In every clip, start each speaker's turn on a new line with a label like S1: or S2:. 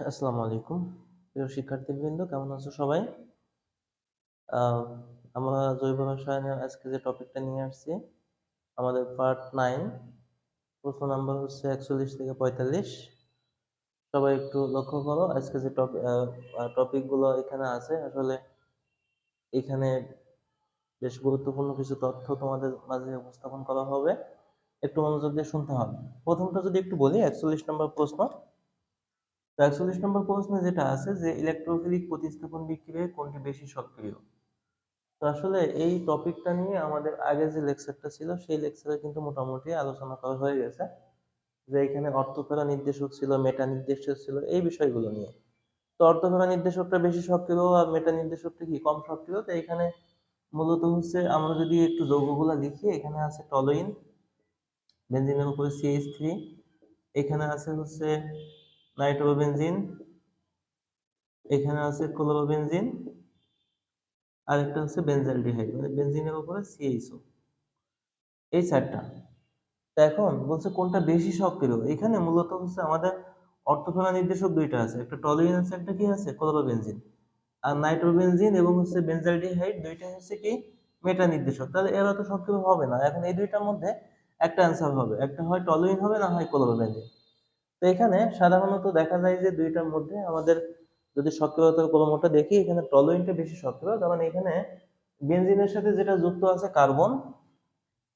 S1: আসসালামু আলাইকুম। প্রিয় শিক্ষার্থীবৃন্দ, কেমন আছো সবাই? আমরা জৈব রসায়নের আজকে যে টপিকটা নিয়ে আসছি, আমাদের পার্ট নাইন প্রশ্ন নাম্বার হচ্ছে একচল্লিশ থেকে পঁয়তাল্লিশ। সবাই একটু লক্ষ্য করো, আজকে যে টপিক টপিকগুলো এখানে আছে, আসলে এখানে বেশ গুরুত্বপূর্ণ কিছু তথ্য তোমাদের মাঝে উপস্থাপন করা হবে। একটু মনোযোগ দিয়ে শুনতে হবে। প্রথমটা যদি একটু বলি, একচল্লিশ নম্বর প্রশ্ন তো একচল্লিশ নম্বর প্রশ্নে যেটা আছে যে ইলেকট্রোফিলিক প্রতিস্থাপন বিক্রিয়ায় কোনটি বেশি সক্রিয়? তো আসলে এই টপিকটা নিয়ে আমাদের আগে যে লেকচারটা ছিল, সেই লেকচারে কিন্তু মোটামুটি আলোচনা করা হয়ে গেছে। যে এখানে অর্থফেরা নির্দেশক ছিল মেটা নির্দেশক ছিল, এই বিষয়গুলো নিয়ে। তো অর্থফেরা নির্দেশকটা বেশি সক্রিয় আর মেটা নির্দেশকটা কি কম সক্রিয়? তো এখানে মূলত হচ্ছে আমরা যদি একটু যৌগগুলা লিখি, এখানে আছে টলোইন বেনজিনের উপরে সিএইচ থ্রি এখানে আছে হচ্ছে নাইট্রোবেনজিন এখানে আছে ক্লোরোবেনজিন আর একটা হচ্ছে বেনজালডিহাইড মানে বেনজিনের উপরে সিএইচও এই চারটা তো এখন বলছে কোনটা বেশি সক্রিয়? এখানে মূলত হচ্ছে আমাদের অর্থফেনা নির্দেশক দুইটা আছে। একটা টলিন আছে একটা কি আছে? ক্লোরোবেনজিন। আর নাইট্রোবেনজিন এবং হচ্ছে বেনজালডিহাইড দুইটা হচ্ছে কি? মেটা নির্দেশক। তাহলে এরা তো সক্রিয় হবে না। এখন এই দুইটার মধ্যে একটা অ্যান্সার হবে। একটা হয় টলিন হবে, না হয় ক্লোরোবেনজিন। তো এখানে সাধারণত দেখা যায় যে দুইটার মধ্যে আমাদের যদি সক্রিয়তার ক্রমটা দেখি, এখানে টলোইনটা বেশি সক্রিয় কারণ এখানে বেনজিনের সাথে যেটা যুক্ত আছে কার্বন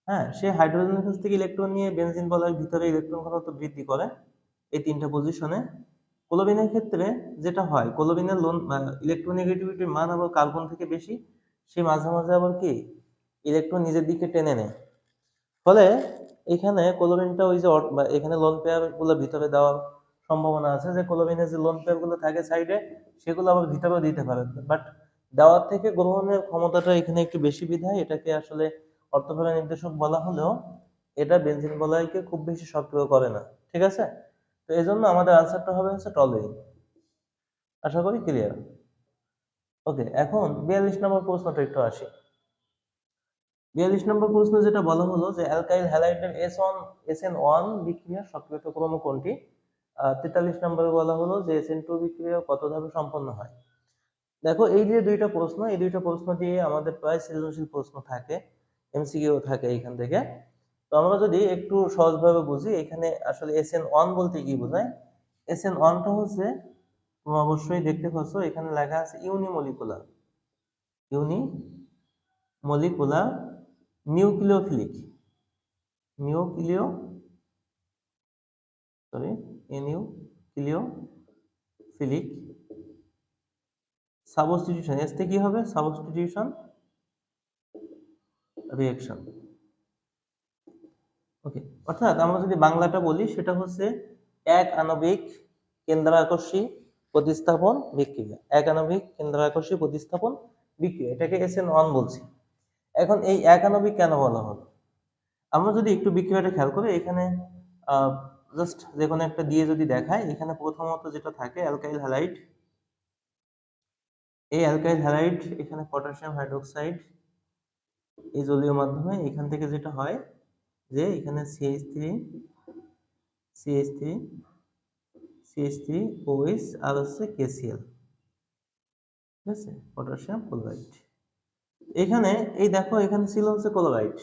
S1: হ্যাঁ সে হাইড্রোজেনের কাছ থেকে ইলেকট্রন নিয়ে বেনজিন বলয়ের ভিতরে ইলেকট্রন ঘনত্ব বৃদ্ধি করে এই তিনটা পজিশনে কোলোবিনের ক্ষেত্রে যেটা হয়, কোলোবিনের লোন ইলেকট্রোনেগেটিভিটির মান আবার কার্বন থেকে বেশি, সে মাঝে মাঝে আবার কি, ইলেকট্রন নিজের দিকে টেনে নেয়। ফলে এখানে কোলোবিনটা ওই যে এখানে লোন পেয়ারগুলো ভিতরে দেওয়ার সম্ভাবনা আছে যে কোলোবিনের যে লোন পেয়ারগুলো থাকে সাইডে সেগুলো আবার ভিতরেও দিতে পারে বাট দেওয়ার থেকে গ্রহণের ক্ষমতাটা এখানে একটু বেশি বিধায়, এটাকে আসলে অর্থফেরা নির্দেশক বলা হলেও এটা বেনজিন বলয়কে খুব বেশি সক্রিয় করে না। ঠিক আছে? তো এই জন্য আমাদের আনসারটা হবে হচ্ছে টলোইন আশা করি ক্লিয়ার ওকে এখন বিয়াল্লিশ নম্বর প্রশ্নটা একটু আসি। বিয়াল্লিশ নম্বর প্রশ্ন যেটা বলা হলো যে alkyl হ্যালাইডের S one S N one বিক্রিয়া সক্রিয়তা ক্রম কোনটি তেতাল্লিশ নম্বরে বলা হলো যে এস এন টু বিক্রিয়া কত ধাপে সম্পন্ন হয়? দেখো, এই যে দুইটা প্রশ্ন, এই দুইটা প্রশ্ন দিয়ে আমাদের প্রায় সৃজনশীল প্রশ্ন থাকে এমসিকিউ থাকে এখান থেকে। তো আমরা যদি একটু সহজভাবে বুঝি, এখানে আসলে এস এন ওয়ান বলতে কি বোঝায়? এস এন ওয়ানটা হচ্ছে, তোমরা অবশ্যই দেখতে পাচ্ছ এখানে লেখা আছে unimolecular. Uni molecular nucleophilic. Nucleo sorry nucleophilic substitution. এসতে কি হবে? Substitution reaction. ওকে, অর্থাৎ আমরা যদি বাংলাটা বলি, সেটা হচ্ছে এক আণবিক কেন্দ্রাকর্ষী প্রতিস্থাপন বিক্রিয়া। এক আণবিক কেন্দ্রাকর্ষী প্রতিস্থাপন বিক্রিয়া। এটাকে এস এন ওয়ান বলছি। এখন এই এক আণবিক কেন বলা হলো? আমরা যদি একটু বিক্রিয়াটা খেয়াল করি, এখানে জাস্ট যে কোনো একটা দিয়ে যদি দেখায় এখানে প্রথমত যেটা থাকে অ্যালকাইল হ্যালাইড এই অ্যালকাইল হ্যালাইড এখানে পটাশিয়াম হাইড্রোক্সাইড এই জলীয় মাধ্যমে এখান থেকে যেটা হয়, যে এখানে CH three CH three CH three OS আর হচ্ছে কেসিএল ঠিক আছে? পটাশিয়াম ক্লোরাইড এখানে, এই দেখো, এখানে ছিল হচ্ছে ক্লোরাইড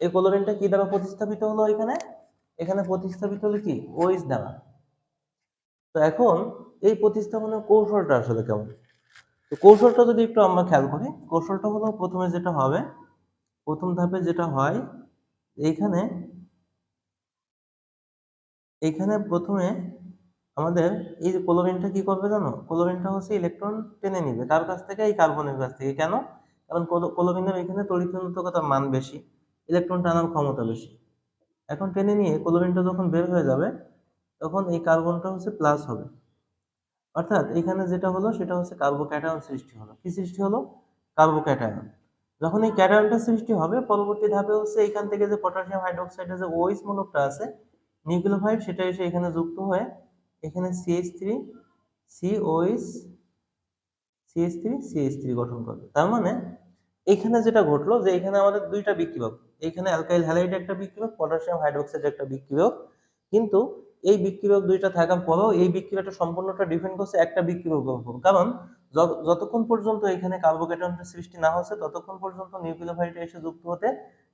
S1: এই ক্লোরিনটা কি দ্বারা প্রতিস্থাপিত হলো এখানে? এখানে প্রতিস্থাপিত হলো কি? ওএস দ্বারা। তো এখন, এই প্রতিস্থাপনের কৌশলটা আসলে কেমন? তো কৌশলটা যদি একটু আমরা খেয়াল করি, কৌশলটা হলো প্রথমে যেটা হবে, প্রথম ধাপে যেটা হয়, এইখানে এইখানে প্রথমে আমাদের এই যে ক্লোরিনটা কি করবে জানো? ক্লোরিনটা হচ্ছে ইলেকট্রন টেনে নিবে। কার কাছ থেকে? এই কার্বনের কাছ থেকে। কেন? কারণ ক্লোরিনের এখানে তড়িৎকতার মান বেশি ইলেকট্রন টানার ক্ষমতা বেশি। এখন টেনে নিয়ে ক্লোরিনটা যখন বের হয়ে যাবে, তখন এই কার্বনটা হচ্ছে প্লাস হবে। অর্থাৎ এখানে যেটা হলো, সেটা হচ্ছে কার্বোক্যাটায়ন সৃষ্টি হলো। কি সৃষ্টি হলো? কার্বোক্যাটায়ন যখন এই ক্যাটায়নটা সৃষ্টি হবে, পরবর্তী ধাপে হচ্ছে এখান থেকে যে পটাশিয়াম হাইড্রোক্সাইডের যে ওইস মূলকটা আছে নিউক্লিওফাইড সেটা এসে এখানে যুক্ত হয়ে, এখানে সিএইচ থ্রি সিওইস সিএইচ থ্রি সিএইচ থ্রি গঠন করবে। তার মানে এখানে যেটা ঘটলো যে এখানে আমাদের দুইটা বিক্রিয়ক, এখানে অ্যালকাইল হ্যালাইড একটা বিক্রিয়ক, পটাশিয়াম হাইড্রোক্সাইড একটা বিক্রিয়ক। কিন্তু এই বিক্রিয়ক দুইটা থাকার পরেও এই বিক্রিয়াটা সম্পূর্ণটা ডিপেন্ড করছে একটা বিক্রিয়কের উপর। কারণ যতক্ষণ পর্যন্ত এখানে কার্বোকেটনের সৃষ্টি না হচ্ছে, ততক্ষণ পর্যন্ত নিউক্লিওফাইলটা এসে যুক্ত হতে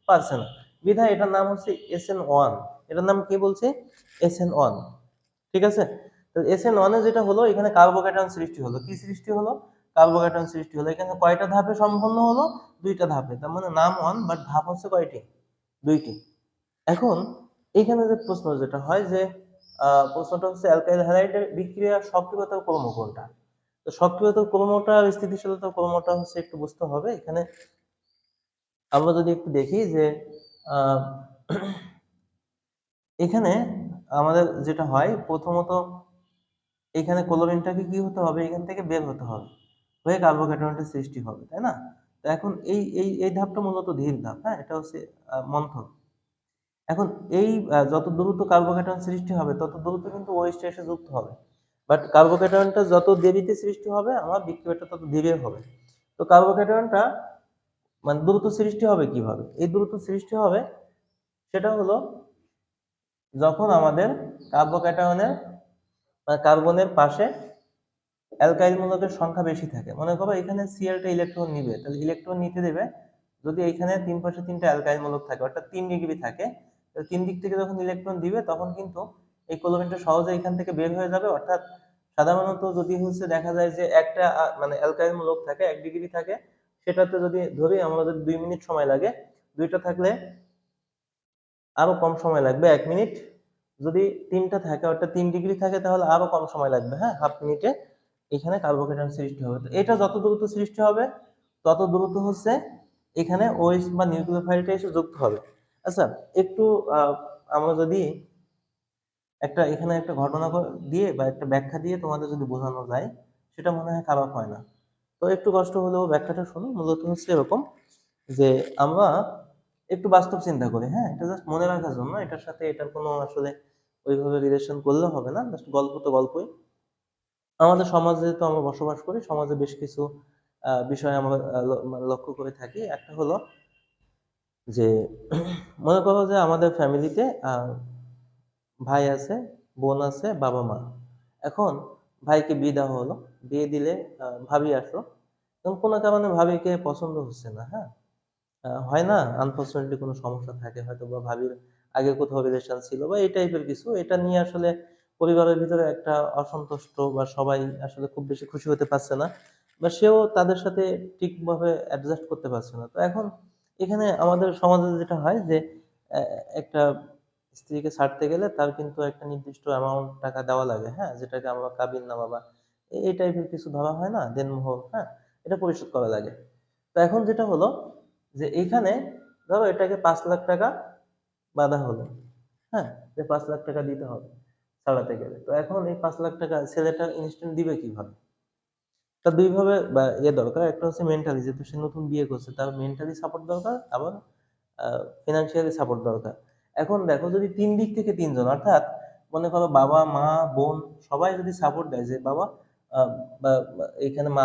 S1: পারছে না। বিধায় এটার নাম হচ্ছে এস এন ওয়ান। এটার নাম কি বলছে? S N one. ঠিক আছে? তো এস এন ওয়ানে যেটা হলো, এখানে কার্বোকেটন সৃষ্টি হলো। কি সৃষ্টি হলো? কার্বোকেটন সৃষ্টি হলো। এখানে কয়টা ধাপে সম্পন্ন হলো? দুইটা ধাপে। তার মানে নাম ওয়ান, বাট ধাপ হচ্ছে কয়টি? দুইটি। এখন এখানে যে প্রশ্ন যেটা হয় যে প্রশ্নটা হচ্ছে অ্যালকাইল হ্যালাইডের বিক্রিয়া সক্রিয়তার ক্রম কোনটা তো সক্রিয়তার ক্রমটা, স্থিতিশীলতার ক্রমটা হচ্ছে একটু বুঝতে হবে। এখানে আমরা যদি একটু দেখি যে এখানে আমাদের যেটা হয়, প্রথমত এখানে ক্লোরিনটাকে কি হতে হবে? এখান থেকে বের হতে হবে। হয়ে কার্বোকেটনের সৃষ্টি হবে, তাই না? তো এখন এই এই এই ধাপটা মূলত ধীর ধাপ হ্যাঁ? এটা হচ্ছে মন্থন। এখন এই যত দ্রুত কার্বোকেটন সৃষ্টি হবে, তত দ্রুত কিন্তু ওয়েস্টে এসে যুক্ত হবে। বাট কার্বোকেটনটা যত দেরিতে সৃষ্টি হবে, আমার বিক্রিয়াটা তত ধীরে হবে। তো কার্বোকেটনটা মানে দ্রুত সৃষ্টি হবে কীভাবে? এই দ্রুত সৃষ্টি হবে, সেটা হলো যখন আমাদের কার্বোক্যাটায়নের মানে কার্বনের পাশে অ্যালকাইল মূলকের সংখ্যা বেশি থাকে। মনে করো এখানে সিএলটা ইলেকট্রন নিবে, তাহলে ইলেকট্রন নিতে দেবে। যদি এখানে তিন পাশে তিনটা অ্যালকাইল মূলক থাকে, অর্থাৎ তিন ডিগ্রি থাকে তো তিন দিক থেকে যখন ইলেকট্রন দিবে, তখন কিন্তু এই ক্লোরিনটা সহজে এখান থেকে বের হয়ে যাবে। অর্থাৎ সাধারণত যদি হচ্ছে দেখা যায় যে একটা মানে অ্যালকাইল মূলক থাকে, এক ডিগ্রি থাকে, সেটাতে যদি ধরি আমাদের দুই মিনিট সময় লাগে, দুইটা থাকলে আরও কম সময় লাগবে, এক মিনিট। যদি তিনটা থাকে, অর্থাৎ তিন ডিগ্রি থাকে, তাহলে আরও কম সময় লাগবে হ্যাঁ? হাফ মিনিটে এখানে কার্বোকেটন সৃষ্টি হবে। তো এটা যত দ্রুত সৃষ্টি হবে, তত দ্রুত হচ্ছে এখানে ওএস বা নিউক্লিওফাইলটা এসে যুক্ত হবে। আচ্ছা একটু আমরা যদি একটা, এখানে একটা ঘটনা দিয়ে বা একটা ব্যাখ্যা দিয়ে তোমাদের যদি বোঝানো যায়, সেটা মনে হয় খারাপ হয় না। তো একটু কষ্ট হলেও ব্যাখ্যাটা শোনো, মূলত হচ্ছে এরকম যে আমরা একটু বাস্তব চিন্তা করি হ্যাঁ? এটা জাস্ট মনে রাখার জন্য, এটার সাথে এটার কোনো আসলে ওইভাবে রিলেশন করলে হবে না জাস্ট গল্প তো গল্পই। আমাদের সমাজে তো আমরা বসবাস করি, সমাজে বেশ কিছু বিষয় আমরা লক্ষ্য করে থাকি। একটা হলো যে, মনে করো যে আমাদের ফ্যামিলিতে ভাই আছে, বোন আছে, বাবা মা। এখন ভাইকে বিয়ে দেওয়া হলো, বিয়ে দিলে ভাবি আসলো। এখন কোনো কারণে ভাবিকে পছন্দ হচ্ছে না হ্যাঁ? হয় না? আনফর্চুনেটলি কোনো সমস্যা থাকে হয়তো বা ভাবির আগে কোথাও রিলেশন ছিল বা এই টাইপের কিছু। এটা নিয়ে আসলে পরিবারের ভিতরে একটা অসন্তুষ্ট বা সবাই আসলে খুব বেশি খুশি হতে পারছে না বা সেও তাদের সাথে ঠিকভাবে অ্যাডজাস্ট করতে পারছে না। তো এখন এখানে আমাদের সমাজে যেটা হয় যে একটা স্ত্রীকে ছাড়তে গেলে তার কিন্তু একটা নির্দিষ্ট অ্যামাউন্ট টাকা দেওয়া লাগে হ্যাঁ? যেটাকে আমরা কাবিন নামা বা এই- টাইপের কিছু ধরা হয় না দেনমোহর হ্যাঁ? এটা পরিশোধ করা লাগে। তো এখন যেটা হলো যে এইখানে ধরো এটাকে পাঁচ লাখ টাকা বাঁধা হলো হ্যাঁ? যে পাঁচ লাখ টাকা দিতে হবে। ছাড়াতে গেলে। তো এখন এই পাঁচ লাখ টাকা ছেলেটা ইনস্ট্যান্ট দিবে কীভাবে? তার দুইভাবে বা ইয়ে দরকার। একটা হচ্ছে মেন্টালি যেহেতু সে নতুন বিয়ে করছে, তার মেন্টালি সাপোর্ট দরকার, আবার ফিনান্সিয়ালি সাপোর্ট দরকার। এখন দেখো, যদি তিন দিক থেকে তিনজন, অর্থাৎ মনে করো বাবা, মা, বোন, সবাই যদি সাপোর্ট দেয় যে, বাবা এখানে মা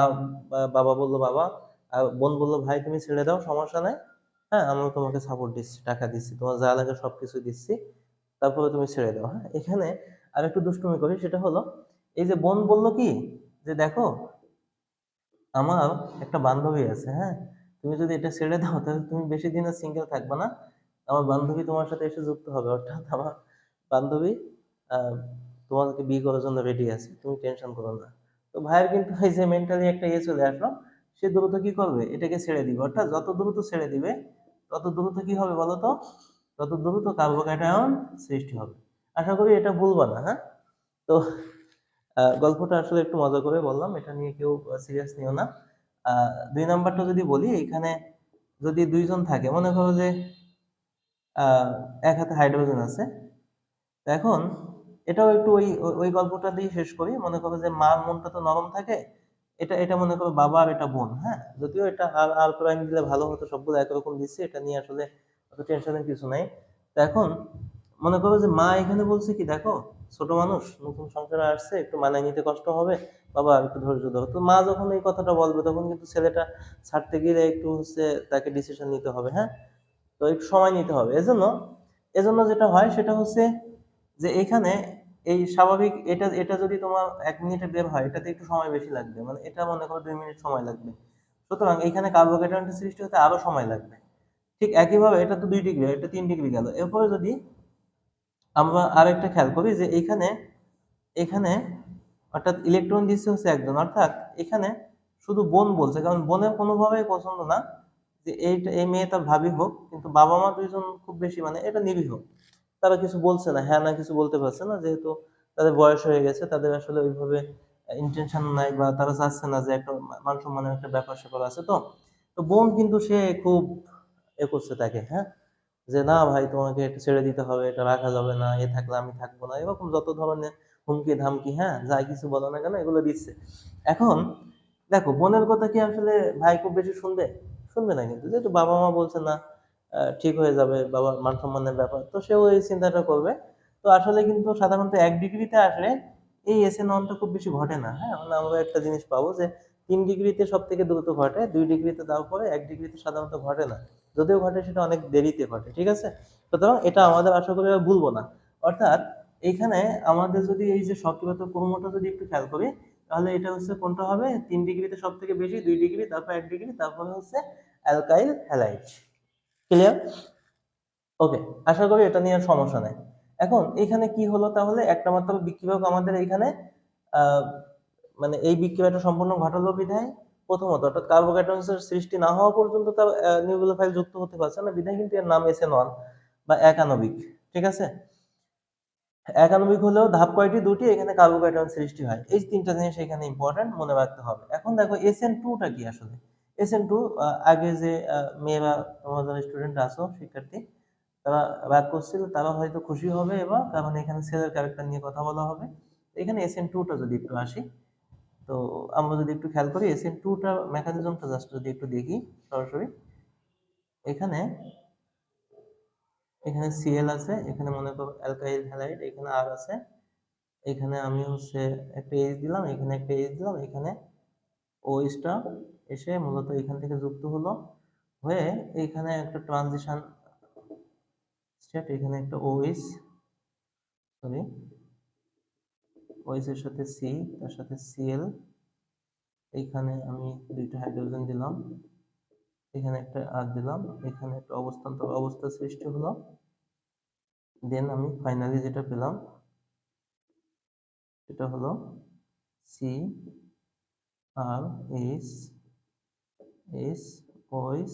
S1: বাবা বলল, বাবা আর বোন বলল, ভাই, তুমি ছেড়ে দাও, সমস্যা নাই। হ্যাঁ আমরা তোমাকে সাপোর্ট দিচ্ছি, টাকা দিচ্ছি, তোমার যা লাগে সবকিছু দিচ্ছি, তারপরে তুমি ছেড়ে দাও। হ্যাঁ এখানে আর একটু দুষ্টুমি করি, সেটা হলো, এই যে বোন বলল কি, যে দেখো, আমার একটা বান্ধবী আছে হ্যাঁ? তুমি যদি এটা ছেড়ে দাও, তাহলে তুমি বেশি দিন আর সিঙ্গেল থাকবে না। আমার বান্ধবী তোমার সাথে এসে যুক্ত হবে, অর্থাৎ আমার বান্ধবী তোমাকে বিয়ে করার জন্য রেডি আছে, তুমি টেনশন করো না। তো ভাইয়ের কিন্তু এই যে মেন্টালি একটা ইয়ে চলে আসলো, সে দ্রুত কি করবে? এটাকে ছেড়ে দিবে। অর্থাৎ যত দ্রুত ছেড়ে দিবে, তত দ্রুত কি হবে বলো তো? তত দ্রুত কার্বোক্যাটায়ন সৃষ্টি হবে। আশা করি এটা ভুলবা না হ্যাঁ? তো গল্পটা আসলে একটু মজা করে বললাম, এটা নিয়ে কেউ সিরিয়াস নিও না। দুই নাম্বারটা যদি বলি, এখানে যদি দুইজন থাকে, মনে করো যে এক হাতে হাইড্রোজেন আছে এখন এটাও একটু ওই, ওই- গল্পটা দিয়ে শেষ করি। মনে করো যে, মার মনটা তো নরম থাকে, এটা এটা মনে করো বাবা আর এটা বোন হ্যাঁ? যদিও এটা আর আর প্রাইম দিলে ভালো হতো, সবগুলো একরকম দিচ্ছে, এটা নিয়ে আসলে অত টেনশনের কিছু নাই। তো এখন মনে করো যে মা এখানে বলছে কি, দেখো, ছোট মানুষ, নতুন সংসারে আসছে, একটু মানায় নিতে কষ্ট হবে, বাবা একটু ধৈর্য ধরো। তো মা যখন এই কথাটা বলবে, তখন কিন্তু ছেলেটা ছাড়তে গেলে একটু হচ্ছে তাকে ডিসিশন নিতে হবে হ্যাঁ? তো একটু সময় নিতে হবে। এজন্য এজন্য যেটা হয়, সেটা হচ্ছে যে এখানে এই স্বাভাবিক, এটা এটা যদি তোমার এক মিনিটে বের হয়, এটাতে একটু সময় বেশি লাগবে। মানে এটা মনে করো দুই মিনিট সময় লাগবে। সুতরাং এখানে কার্বোহাইড্রেটের সৃষ্টি হতে আরও সময় লাগবে। ঠিক একইভাবে এটা তো দুই ডিগ্রি, এটা তিন ডিগ্রি গেল। এরপরে যদি আমরা আরেকটা খেয়াল করি যে এখানে এখানে অর্থাৎ ইলেকট্রন দিচ্ছে হচ্ছে একজন, অর্থাৎ এখানে শুধু বোন বলছে, কারণ বোনের কোনোভাবেই পছন্দ না যে এইটা, এই মেয়েটা ভাবি হোক, কিন্তু বাবা মা দুইজন খুব বেশি মানে এটা নিবি হোক তারা কিছু বলছে না হ্যাঁ না কিছু বলতে পারছে না, যেহেতু তাদের বয়স হয়ে গেছে, তাদের আসলে ওইভাবে ইন্টেনশন নাই বা তারা চাচ্ছে না যে একটা মান সম্মানের একটা ব্যাপার স্যাপার আছে তো। তো বোন কিন্তু সে খুব এ করছে তাকে হ্যাঁ? যে, না ভাই, তোমাকে এটা ছেড়ে দিতে হবে, এটা রাখা যাবে না, এ থাকলে আমি থাকব না। এরকম যত ধরনের হুমকি ধামকি হ্যাঁ যাই কিছু বলো না কেন, এগুলো দিচ্ছে। এখন দেখো, বোনের কথা কি আসলে ভাই খুব বেশি শুনবে? শুনবে না কিন্তু, যেহেতু বাবা মা বলছে না ঠিক হয়ে যাবে, বাবার মান সম্মানের ব্যাপার, তো সেও এই চিন্তাটা করবে। তো আসলে কিন্তু সাধারণত এক ডিগ্রিতে আসলে এই এস এন খুব বেশি ঘটে না হ্যাঁ? মানে আমরা একটা জিনিস পাবো যে, তিন ডিগ্রিতে সব থেকে দ্রুত ঘটে, দুই ডিগ্রিতে দেওয়ার পরে, এক ডিগ্রিতে সাধারণত ঘটে না। যদিও ঘটে সেটা অনেক দেরিতে ঘটে, ঠিক আছে? সুতরাং এটা আমাদের আশা করি ভুলবো না। অর্থাৎ এইখানে আমাদের যদি এই যে সক্রিয়তা ক্রমটা যদি একটু খেয়াল করি, তাহলে এটা হচ্ছে কোনটা হবে তিন ডিগ্রিতে সব থেকে বেশি, দুই ডিগ্রি, তারপর এক ডিগ্রি, তারপরে হচ্ছে অ্যালকাইল হ্যালাইড। ক্লিয়ার ওকে আশা করি এটা নিয়ে সমস্যা নেই। এখন এখানে কি হলো তাহলে? একটা মাত্র বিক্রিয়ক আমাদের এখানে মানে এই বিক্রিয়াটা সম্পূর্ণ ঘটালো বিধায়? প্রথমত, অর্থাৎ কার্বোকাইটনসের সৃষ্টি না হওয়া পর্যন্ত তার নিউক্লিওফাইল যুক্ত হতে পারছে না। বিধায় কিন্তু এর নাম এসএন ওয়ান বা একানবিক, ঠিক আছে? একানবিক হলেও ধাপ কয়টি? দুটি। এখানে কার্বোকাইটন সৃষ্টি হয়। এই তিনটা জিনিস এখানে ইম্পর্টেন্ট মনে রাখতে হবে। এখন দেখো এসএন টুটা কি আসলে? এসএন টু আগে যে মেয়েরা তোমাদের স্টুডেন্ট আছো, শিক্ষার্থী, তারা রাগ করছিল, তারা হয়তো খুশি হবে, এবার কারণ এখানে ছেলের ক্যারেক্টার নিয়ে কথা বলা হবে। এখানে এসএন টুটা যদি একটু আসি তো আমরা যদি একটু খেয়াল করি এসএন টুটা মেকানিজমটা জাস্ট যদি একটু দেখি, সরাসরি। এখানে এখানে সিএল আছে, এখানে মনে করো অ্যালকাইল হ্যালাইড এখানে আর আছে। এখানে আমি হচ্ছে একটা এইচ দিলাম, এখানে একটা এইচ দিলাম, এখানে ওইচটা এসে মূলত এখান থেকে যুক্ত হলো। হয়ে এখানে একটা ট্রানজিশন স্টেট এখানে একটা ওএইচ সরি এর সাথে সি তার সাথে সিএল এইখানে আমি দুইটা হাইড্রোজেন দিলাম, এখানে একটা আর দিলাম, এখানে একটা অবস্থান্তর অবস্থা সৃষ্টি হলো দেন আমি ফাইনালি যেটা পেলাম, সেটা হলো C R S S OS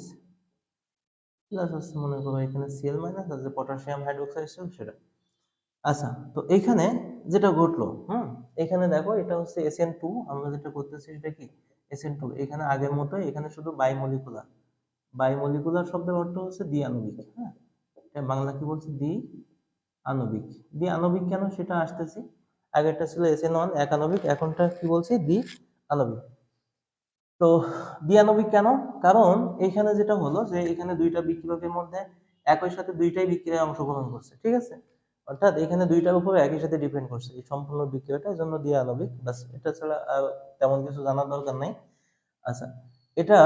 S1: plus হচ্ছে মনে করো এখানে সিএল মাইনাস আছে পটাশিয়াম হাইড্রোক্সাইড সেটা। আচ্ছা তো এখানে যেটা ঘটলো হুম? এখানে দেখো এটা হচ্ছে এসএন টু আমরা যেটা করতেছি সেটা কি? এসএন টু এখানে আগের মতোই এখানে শুধু বাইমলিকুলার বাইমলিকুলার শব্দের অর্থ হচ্ছে দ্বি আণবিক হ্যাঁ? এটা বাংলা কি বলছে? দ্বি আণবিক দ্বি আণবিক কেন সেটা আসতেছি? আগেরটা ছিল এসএন ওয়ান এক আণবিক এখনটা কি বলছি? দ্বি আণবিক তো দ্বিআণবিক কেন? কারণ এখানে যেটা হলো যে এখানে দুইটা বিক্রিয়কের মধ্যে একই সাথে দুইটাই বিক্রিয়ায় অংশগ্রহণ করছে ঠিক আছে? অর্থাৎ এখানে দুইটার উপরে একই সাথে ডিপেন্ড করছে, এই সম্পূর্ণ বিক্রিয়াটা এই জন্য দ্বিআণবিক বাস এটা ছাড়া আর তেমন কিছু জানার দরকার নাই। আচ্ছা এটা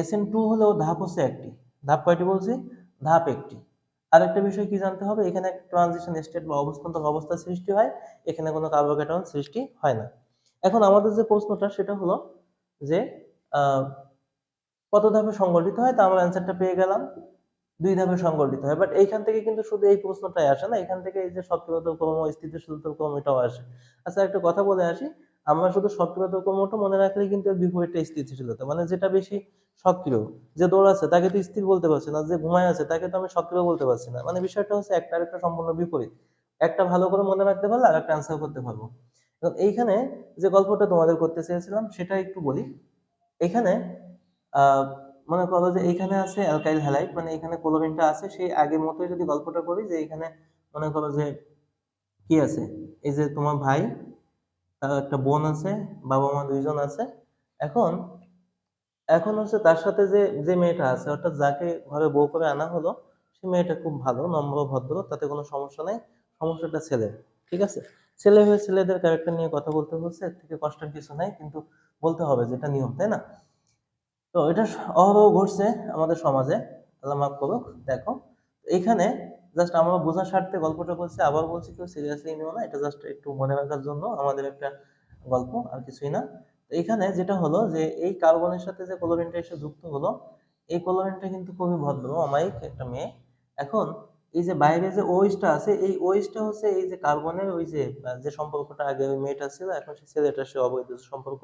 S1: এসএন টু হলেও ধাপ হচ্ছে একটি। ধাপ কয়টি বলছি? ধাপ একটি। আরেকটা বিষয় কি জানতে হবে? এখানে একটা ট্রানজিশন স্টেট বা অবস্থান্তর অবস্থা সৃষ্টি হয়, এখানে কোনো কার্বোকেটন সৃষ্টি হয় না। এখন আমাদের যে প্রশ্নটা, সেটা হলো যে কত ধাপে সংগঠিত হয়? তা আমরা অ্যান্সারটা পেয়ে গেলাম। দুই ধাপে সংগঠিত হয়। বাট এইখান থেকে কিন্তু শুধু এই প্রশ্নটাই আসে না। এখান থেকে এই যে সক্রিয়তার ক্রম স্থিতিশীলতার ক্রম এটাও আসে। আচ্ছা একটা কথা বলে আসি। আমরা শুধু সক্রিয়তার ক্রমটা মনে রাখলে কিন্তু বিপরীতটা স্থিতিশীলতা। মানে যেটা বেশি সক্রিয় যে দৌড়াচ্ছে তাকে তো স্থির বলতে পারছি না। যে ঘুমায় আছে তাকে তো আমি সক্রিয় বলতে পারছি না। মানে বিষয়টা হচ্ছে একটা আরেকটা সম্পূর্ণ বিপরীত। একটা ভালো করে মনে রাখতে পারলে আর একটা অ্যান্সার করতে পারব। এবং এইখানে যে গল্পটা তোমাদের করতে চেয়েছিলাম সেটা একটু বলি। এখানে আহ, মনে করো যে এইখানে আছে অ্যালকাইল হ্যালাইড মানে এখানে ক্লোরিনটা আছে, সেই আগের মতোই যদি গল্পটা করি যে এখানে মনে করো যে কি আছে? এই যে তোমার ভাই, তার একটা বোন আছে, বাবা মা দুইজন আছে। এখন এখন হচ্ছে তার সাথে যে যে মেয়েটা আছে, অর্থাৎ যাকে ঘরে বউ করে আনা হলো, সে মেয়েটা খুব ভালো, নম্র, ভদ্র, তাতে কোনো সমস্যা নেই। সমস্যাটা ছেলে, ঠিক আছে? ছেলে হয়ে ছেলেদের ক্যারেক্টার নিয়ে কথা বলতে হচ্ছে এর থেকে কষ্টের কিছু নাই, কিন্তু বলতে হবে যেটা নিয়ম, তাই না? তো এটা অহরহ ঘটছে আমাদের সমাজে। আল্লাহ মাফ করুক, দেখো। এখানে জাস্ট আমরা বোঝার স্বার্থে গল্পটা করছি আবার বলছি কেউ সিরিয়াসলি নিও না। এটা জাস্ট একটু মনে রাখার জন্য আমাদের একটা গল্প, আর কিছুই না। এখানে যেটা হলো যে, এই কার্বনের সাথে যে ক্লোরিনটা এসে যুক্ত হলো, এই ক্লোরিনটা কিন্তু খুবই ভদ্র, অমায়িক একটা মেয়ে। এখন এই যে বাইরে যে ওইসটা আছে, এই ওইসটা হচ্ছে এই যে কার্বনের ওই যে যে সম্পর্কটা আগে ওই মেয়েটা ছিল, এখন সে ছেলেটা সে অবৈধ সম্পর্ক।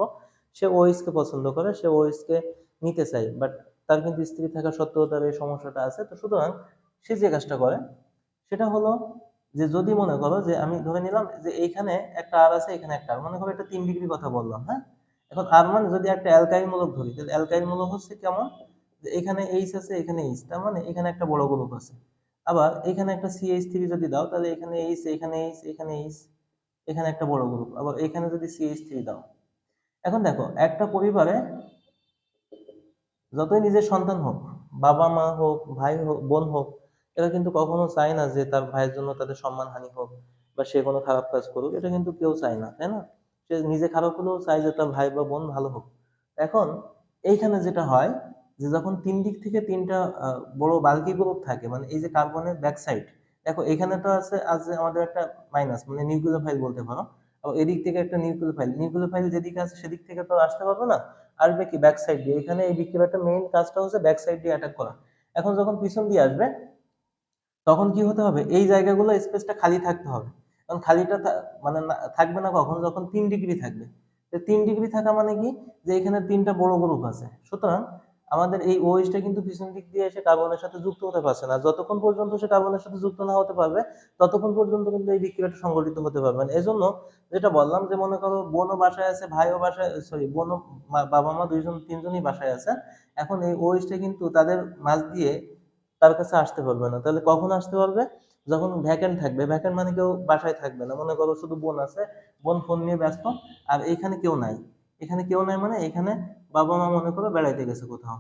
S1: সে ওইসকে পছন্দ করে, সে ওইসকে নিতে চাই বাট তার কিন্তু স্ত্রী থাকা সত্ত্বেও তার এই সমস্যাটা আছে। তো সুতরাং সে যে কাজটা করে, সেটা হলো যে যদি মনে করো যে আমি ধরে নিলাম যে এইখানে একটা আর আছে, এখানে একটা আর মনে করো এটা তিন ডিগ্রি কথা বললাম হ্যাঁ? এখন আর মানে যদি একটা অ্যালকাইল মূলক ধরি, তাহলে অ্যালকাইল মূলক হচ্ছে কেমন? যে এখানে এইচ আছে, এখানে এইচ তার মানে এখানে একটা বড় গ্রুপ আছে। আবার এখানে একটা সিএইচ থ্রি যদি দাও, তাহলে এখানে এইচ এখানে এইচ এখানে এইচ এখানে একটা বড় গ্রুপ আবার এখানে যদি সিএইচ থ্রি দাও। এখন দেখো, একটা পরিবারে যতই নিজের সন্তান হোক, বাবা মা হোক, ভাই হোক, বোন হোক, এরা কিন্তু কখনো চায় না যে তার ভাইয়ের জন্য তাদের সম্মানহানি হোক বা সে কোনো খারাপ কাজ করুক, এটা কিন্তু কেউ চায় না, তাই না? সে নিজে খারাপ হলেও চায় যে তার ভাই বা বোন ভালো হোক। এখন এইখানে যেটা হয় যে যখন তিন দিক থেকে তিনটা বড় বাল্কি গ্রুপ থাকে মানে এই যে কার্বনের ব্যাক সাইড দেখো এখানে তো আছে আছে আমাদের একটা মাইনাস মানে নিউক্লিওফাইল বলতে পারো। এদিক থেকে একটা নিউক্লিওফাইল নিউক্লিওফাইল যেদিকে আছে সেদিক থেকে তো আসতে পারবে না। আসবে কি ব্যাক সাইড দিয়ে? এখানে এই বিক্রিবারটা মেইন কাজটা হচ্ছে ব্যাক সাইড দিয়ে অ্যাটাক করা। এখন যখন পিছন দিয়ে আসবে, তখন কি হতে হবে? এই জায়গাগুলো স্পেসটা খালি থাকতে হবে। কারণ খালিটা মানে থাকবে না কখন? যখন তিন ডিগ্রি থাকবে। তিন ডিগ্রি থাকা মানে কি? যে এখানে তিনটা বড় গ্রুপ আছে। সুতরাং আমাদের এই ওএইচটা কিন্তু পিছন দিক দিয়ে এসে কার্বনের সাথে যুক্ত হতে পারছে না। যতক্ষণ পর্যন্ত সে কার্বনের সাথে যুক্ত না হতে পারবে, ততক্ষণ পর্যন্ত কিন্তু এই বিক্রিয়াটা সংগঠিত হতে পারবে না। এজন্য যেটা বললাম যে, মনে করো বোনও বাসায় আছে, ভাইও বাসায় সরি বোনও মা- বাবা মা দুইজন, তিনজনই বাসায় আছে। এখন এই ওএইচটা কিন্তু তাদের মাঝ দিয়ে তার কাছে আসতে পারবে না। তাহলে কখন আসতে পারবে? যখন ভ্যাকেন্ট থাকবে। ভ্যাকেন্ট মানে কেউ বাসায় থাকবে না। মনে করো শুধু বোন আছে, বোন ফোন নিয়ে ব্যস্ত, আর এখানে কেউ নাই। এখানে কেউ নাই মানে এখানে বাবা মা মনে করো বেড়াইতে গেছে কোথাও।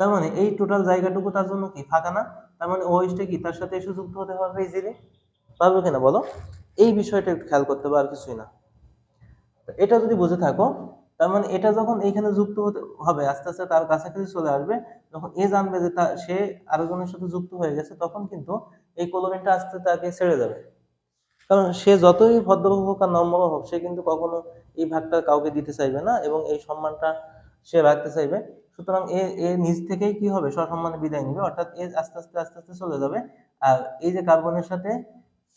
S1: তার মানে এই টোটাল জায়গাটুকু তার জন্য কি? ফাঁকা না? তার মানে ওইসটা কি? তার সাথে এসে যুক্ত হতে পারবে ইজিলি পারবে কিনা বলো? এই বিষয়টা একটু খেয়াল করতে হবে, আর কিছুই না। এটা যদি বুঝে থাকো, তার মানে এটা যখন এইখানে যুক্ত হতে হবে, আস্তে আস্তে তার কাছাকাছি চলে আসবে, যখন এ জানবে যে তা, সে আরেকজনের সাথে যুক্ত হয়ে গেছে, তখন কিন্তু এই ক্লোরিনটা আস্তে তাকে ছেড়ে যাবে কারণ সে যতই ভদ্র হোক আর নম্র হোক, সে কিন্তু কখনো এই ভাগটা কাউকে দিতে চাইবে না এবং এই সম্মানটা সে রাখতে চাইবে। সুতরাং এ এ নিজ থেকেই কি হবে? সসম্মানে বিদায় নিবে। অর্থাৎ এ আস্তে আস্তে আস্তে আস্তে চলে যাবে। আর এই যে কার্বনের সাথে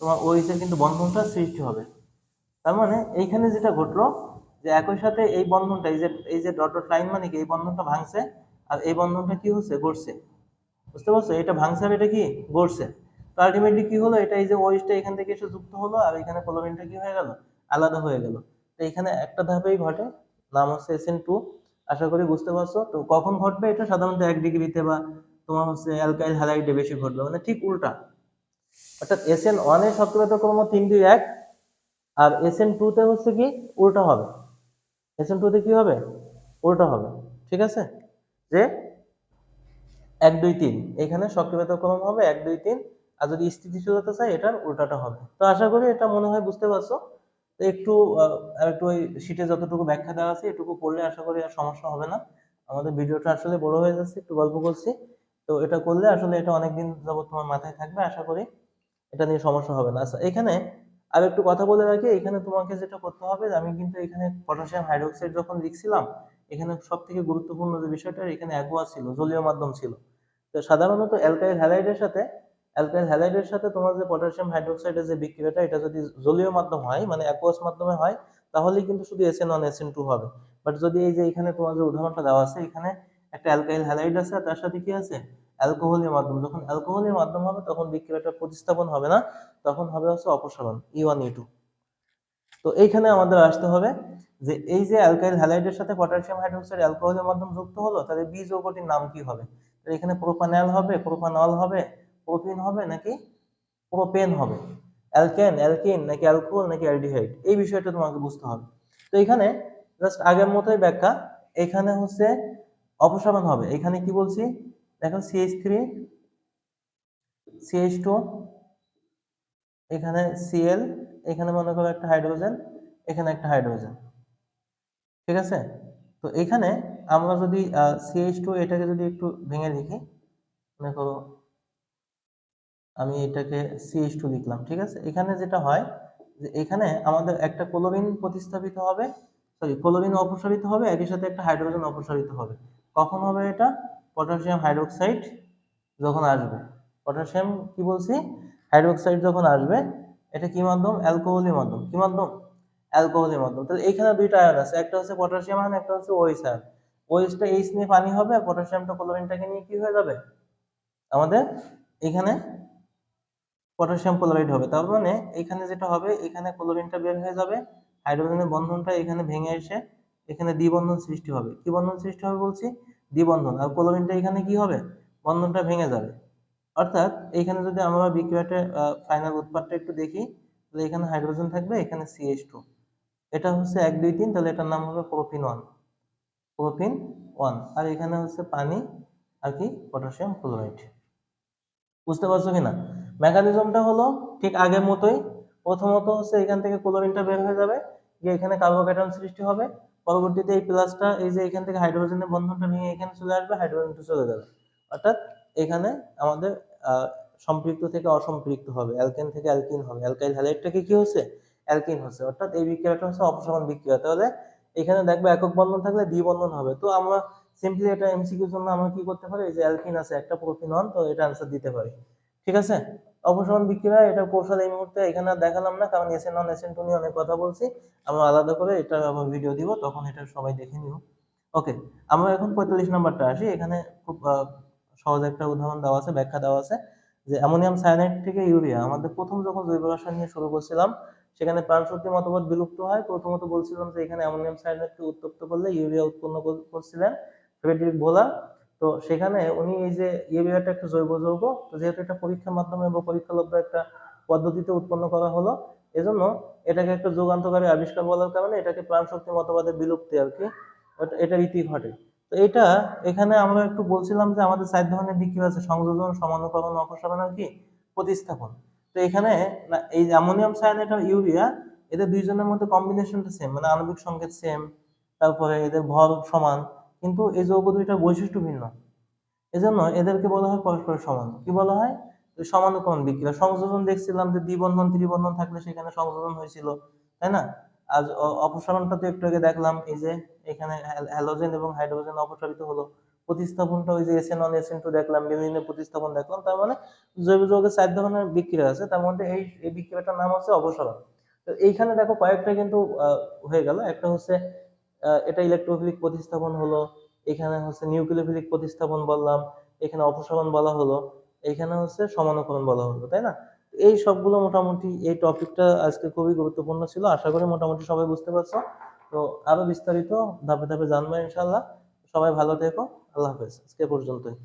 S1: তোমার ওইসের কিন্তু বন্ধনটা সৃষ্টি হবে। তার মানে এইখানে যেটা ঘটলো যে একই সাথে এই বন্ধনটা, এই যে এই যে ডট ডট লাইন মানে কি? এই বন্ধনটা ভাঙছে। আর এই বন্ধনটা কি হচ্ছে? গড়ছে। বুঝতে পারছ? এটা ভাঙছে আর এটা কি? গড়ছে। তো আলটিমেটলি কি হলো? এটা এই যে ওইসটা এখান থেকে এসে যুক্ত হলো আর এখানে ক্লোরিনটা কি হয়ে গেল? আলাদা হয়ে গেল। এখানে একটা ধাপেই ঘটে। নাম হচ্ছে এসএন টু। আশা করি বুঝতে পারছ। তো কখন ঘটবে এটা সাধারণত এক ডিগ্রিতে বা তোমার হচ্ছে অ্যালকাইল হ্যালাইডে বেশি ঘটবে। মানে ঠিক উল্টা। অর্থাৎ এসএন ওয়ানে সক্রিয়তা ক্রম তিন দুই এক, আর এসএন টুতে হচ্ছে কি উল্টা হবে। এসএন টুতে কি হবে? উল্টা হবে। ঠিক আছে? যে এক দুই তিন। এখানে সক্রিয়তা ক্রম হবে এক দুই তিন, আর যদি স্থিতিশীলতা চাই এটার উল্টাটা হবে। তো আশা করি এটা মনে হয় বুঝতে পারছ। একটু একটু ওই শীটে যতটুকু ব্যাখ্যা দেওয়া আছে, এটুকু পড়লে আশা করি আর সমস্যা হবে না। আমাদের ভিডিওটা আসলে বড় হয়ে যাচ্ছে, একটু গল্প করছি। তো এটা করলে আসলে এটা অনেকদিন যাবত তোমার মাথায় থাকবে, আশা করি এটা নিয়ে সমস্যা হবে না। আচ্ছা এখানে আর একটু কথা বলে রাখি, এখানে তোমাকে যেটা করতে হবে, আমি কিন্তু এখানে পটাশিয়াম হাইড্রোক্সাইড যখন লিখছিলাম, এখানে সব থেকে গুরুত্বপূর্ণ যে বিষয়টা, এখানে অ্যাকোয়া ছিল, জলীয় মাধ্যম ছিল। তো সাধারণত অ্যালকাইল হ্যালাইডের সাথে অ্যালকাইল হ্যালাইডের সাথে তোমার যে পটাশিয়াম হাইড্রোক্সাইডের যে বিক্রিয়াটা, এটা যদি জলীয় মাধ্যম হয় মানে অ্যাকোয়াস মাধ্যমে হয় তাহলে কিন্তু শুধু এসএন ওয়ান এসএন টু হবে। বাট যদি এই যে এখানে তোমার যে উদাহরণটা দেওয়া আছে, এখানে একটা অ্যালকাইল হ্যালাইড আছে তার সাথে কি আছে? অ্যালকোহলের মাধ্যম। যখন অ্যালকোহলের মাধ্যম হবে, তখন বিক্রিয়াটা প্রতিস্থাপন হবে না, তখন হবে হচ্ছে অপসারণ ই ওয়ান ই টু তো এইখানে আমাদের আসতে হবে যে এই যে অ্যালকাইল হ্যালাইডের সাথে পটাশিয়াম হাইড্রোক্সাইড অ্যালকোহলের মাধ্যম যুক্ত হলো, তাহলে বি যৌগটির নাম কি হবে? এখানে প্রোপানল হবে প্রোপানল হবে প্রোপিন হবে নাকি প্রোপেন হবে? অ্যালকেন, অ্যালকিন নাকি অ্যালকোহল নাকি অ্যালডিহাইড? এই বিষয়টা তোমাকে বুঝতে হবে। তো এখানে জাস্ট আগের মতোই ব্যাখ্যা। এখানে হচ্ছে অপসারণ হবে। এখানে কি বলছি? দেখো সিএইচ থ্রি সিএইচ টু এখানে সিএল এখানে মনে করো একটা হাইড্রোজেন, এখানে একটা হাইড্রোজেন। ঠিক আছে? তো এখানে আমরা যদি সিএইচ টু এটাকে যদি একটু ভেঙে লিখি মনে করো আমি এটাকে সিএইচ টু লিখলাম, ঠিক আছে? এখানে যেটা হয় যে এখানে আমাদের একটা ক্লোরিন প্রতিস্থাপিত হবে সরি ক্লোরিন অপসারিত হবে, একই সাথে একটা হাইড্রোজেন অপসারিত হবে। কখন হবে এটা? পটাশিয়াম হাইড্রোক্সাইড যখন আসবে। পটাশিয়াম কি বলছি? হাইড্রোক্সাইড যখন আসবে, এটা কি মাধ্যম? অ্যালকোহলের মাধ্যম। কি মাধ্যম? অ্যালকোহলের মাধ্যম। তাহলে এখানে দুইটা আয়ন আছে, একটা হচ্ছে পটাশিয়াম আয়ন, একটা হচ্ছে ওইস আয়ন। ওইসটা এইচ নিয়ে পানি হবে পটাশিয়ামটা ক্লোরিনটাকে নিয়ে কি হয়ে যাবে? আমাদের এখানে পটাশিয়াম ক্লোরাইড হবে। তার মানে এখানে যেটা হবে, এখানে ক্লোরিনটা বের হয়ে যাবে হাইড্রোজেনের বন্ধনটা এখানে ভেঙে এসে এখানে দ্বিবন্ধন সৃষ্টি হবে। কি বন্ধন সৃষ্টি হবে বলছি? দ্বিবন্ধন। আর ক্লোরিনটা এখানে কি হবে? বন্ধনটা ভেঙে যাবে। অর্থাৎ এখানে যদি আমরা বিক্রিয়াটার ফাইনাল উৎপাদটা একটু দেখি, তাহলে এখানে হাইড্রোজেন থাকবে, এখানে সিএইচ টু এটা হচ্ছে এক দুই তিন, তাহলে এটার নাম হবে প্রোপিন ওয়ান প্রোপিন ওয়ান আর এখানে হচ্ছে পানি, আর কি? পটাশিয়াম ক্লোরাইড বুঝতে পারছ কিনা? মেকানিজমটা হলো ঠিক আগের মতোই প্রথমত হচ্ছে এখান থেকে ক্লোরিনটা বের হয়ে যাবে, গিয়ে এখানে কার্বোক্যাটায়ন সৃষ্টি হবে, পরবর্তীতে এই প্লাসটা এই যে এখান থেকে হাইড্রোজেনের বন্ধনটা ভেঙে এখানে চলে আসবে হাইড্রোজেনটা চলে যাবে। অর্থাৎ এখানে আমাদের সম্পৃক্ত থেকে অসম্পৃক্ত হবে অ্যালকেন থেকে অ্যালকিন হবে। অ্যালকাইল হ্যালাইডটাকে কি হচ্ছে? অ্যালকিন হচ্ছে। অর্থাৎ এই বিক্রিয়াটা হচ্ছে অপসরণ বিক্রিয়া। তাহলে এখানে দেখবে একক বন্ধন থাকলে দ্বিবন্ধন হবে। তো আমরা সিম্পলি এটা এমসিকিউর জন্য আমরা কি করতে পারি? এই যে অ্যালকিন আছে, একটা ওয়ান তো এটা আনসার দিতে পারি। ঠিক আছে? অপসরণ বিক্রিয়া, এটা কৌশল এই মুহূর্তে এখানে দেখালাম না, কারণ এসএন ওয়ান এসএন টু নিয়ে অনেক কথা বলছি। আমরা আলাদা করে এটা আবার ভিডিও দিব, তখন এটা সবাই দেখে নিও। ওকে আমরা এখন পঁয়তাল্লিশ নাম্বারটা আসি। এখানে খুব সহজ একটা উদাহরণ দেওয়া আছে, ব্যাখ্যা দেওয়া আছে, যে অ্যামোনিয়াম সায়ানাইড থেকে ইউরিয়া। আমাদের প্রথম যখন জৈব রসায়ন নিয়ে শুরু করছিলাম, সেখানে প্রাণশক্তি মতবাদ বিলুপ্ত হয়। প্রথমত বলছিলাম যে এখানে অ্যামোনিয়াম সায়ানাইডকে উত্তপ্ত করলে ইউরিয়া উৎপন্ন করছিলেন ফ্রেডরিক ভোলা তো সেখানে উনি এই যে ইউরিয়াটা একটা জৈব যৌগ, তো যেহেতু এটা পরীক্ষার মাধ্যমে বা পরীক্ষালব্ধ একটা পদ্ধতিতে উৎপন্ন করা হলো, এজন্য এটাকে একটা যুগান্তকারী আবিষ্কার বলার কারণে এটাকে প্রাণশক্তি মতবাদের বিলুপ্তি আর কি এটার ইতি ঘটে। তো এটা, এখানে আমরা একটু বলছিলাম যে আমাদের চার ধরনের বিক্রিয়া আছে? সংযোজন, সমানুকরণ, অপসারণ আর কি, প্রতিস্থাপন। তো এখানে এই অ্যামোনিয়াম সায়ানাইড আর ইউরিয়া, এদের দুইজনের মধ্যে কম্বিনেশনটা সেম মানে আণবিক সংকেত সেম তারপরে এদের ভর সমান কিন্তু এই যৌগ দুইটার বৈশিষ্ট্য ভিন্ন। এজন্য এদেরকে বলা হয় পরস্পর সমান। কি বলা হয়? সমানুকরণ বিক্রিয়া সংযোজন দেখছিলাম যে দ্বিবন্ধন, ত্রিবন্ধন থাকলে সেখানে সংযোজন হয়েছিল, তাই না? আজ অপসারণটা তো একটু আগে দেখলাম, এই যে এখানে হ্যালোজেন এবং হাইড্রোজেন অপসারিত হলো। প্রতিস্থাপনটা ওই যে এসএন ওয়ান এসএন টু দেখলাম, বিভিন্ন প্রতিস্থাপন দেখলাম, তার মানে জৈব যৌগের চার ধরনের বিক্রিয়া আছে, তার মধ্যে এই এই বিক্রিয়াটার নাম হচ্ছে অপসারণ। তো এইখানে দেখো কয়েকটা কিন্তু হয়ে গেল। একটা হচ্ছে এটা ইলেকট্রোফিলিক প্রতিস্থাপন হলো, এখানে হচ্ছে নিউক্লিওফিলিক প্রতিস্থাপন বললাম, এখানে অপসারণ বলা হলো, এখানে হচ্ছে সমানুকরণ বলা হলো, তাই না? এই সবগুলো মোটামুটি এই টপিকটা আজকে খুবই গুরুত্বপূর্ণ ছিল, আশা করি মোটামুটি সবাই বুঝতে পারছ। তো আরও বিস্তারিত ধাপে ধাপে জানব ইনশাল্লাহ সবাই ভালো থেকো, আল্লাহ হাফেজ। আজকে পর্যন্তই।